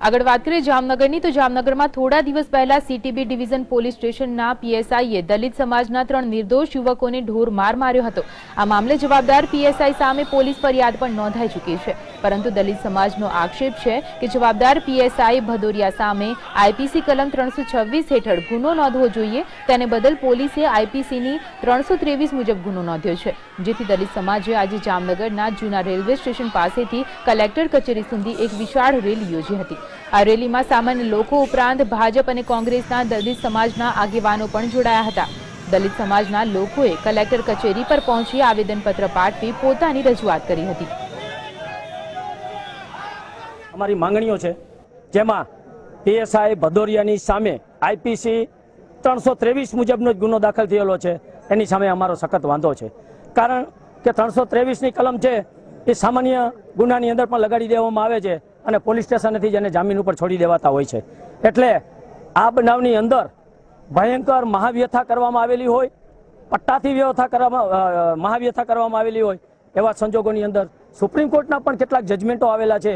આગળ વાત કરીએ જામનગરની, તો જામનગરમાં થોડા દિવસ પહેલા સીટીબી ડિવિઝન પોલીસ સ્ટેશનના પીએસઆઈએ દલિત સમાજના ત્રણ નિર્દોષ યુવકોને ઢોર માર માર્યો હતો. આ મામલે જવાબદાર પીએસઆઈ સામે પોલીસ ફરિયાદ પણ નોંધાઈ ચૂકી છે. પરંતુ દલિત સમાજનો આક્ષેપ છે કે જવાબદાર પીએસઆઈ ભદોરિયા સામે આઈપીસી કલમ ત્રણસો છવ્વીસ હેઠળ ગુનો નોંધવો જોઈએ. તેને બદલ પોલીસે આઈપીસીની ત્રણસો ત્રેવીસ મુજબ ગુનો નોંધ્યો છે. જેથી દલિત સમાજે આજે જામનગરના જૂના રેલવે સ્ટેશન પાસેથી કલેક્ટર કચેરી સુધી એક વિશાળ રેલી યોજી હતી. આ રેલીમાં સામાન્ય લોકો ઉપરાંત ભાજપ અને કોંગ્રેસના દલિત સમાજના આગેવાનો પણ જોડાયા હતા. દલિત સમાજના લોકોએ કલેક્ટર કચેરી પર પહોંચી આવેદનપત્ર પાઠવી પોતાની રજૂઆત કરી હતી. અમારી માંગણીઓ છે, જેમાં પીએસઆઈ ભદોરિયાની સામે આઈપીસી ત્રણસો ત્રેવીસ મુજબનો જ ગુનો દાખલ થયેલો છે, એની સામે અમારો સખત વાંધો છે. કારણ કે ત્રણસો ત્રેવીસની કલમ છે, એ સામાન્ય ગુનાની અંદર પણ લગાડી દેવામાં આવે છે. અને પોલીસ સ્ટેશનેથી જ એને જામીન ઉપર છોડી દેવાતા હોય છે. એટલે આ બનાવની અંદર ભયંકર મહાવ્યથા કરવામાં આવેલી હોય, પટ્ટાથી વ્યવથા કરવામાં મહાવ્યથા કરવામાં આવેલી હોય, એવા સંજોગોની અંદર સુપ્રીમ કોર્ટના પણ કેટલાક જજમેન્ટો આવેલા છે.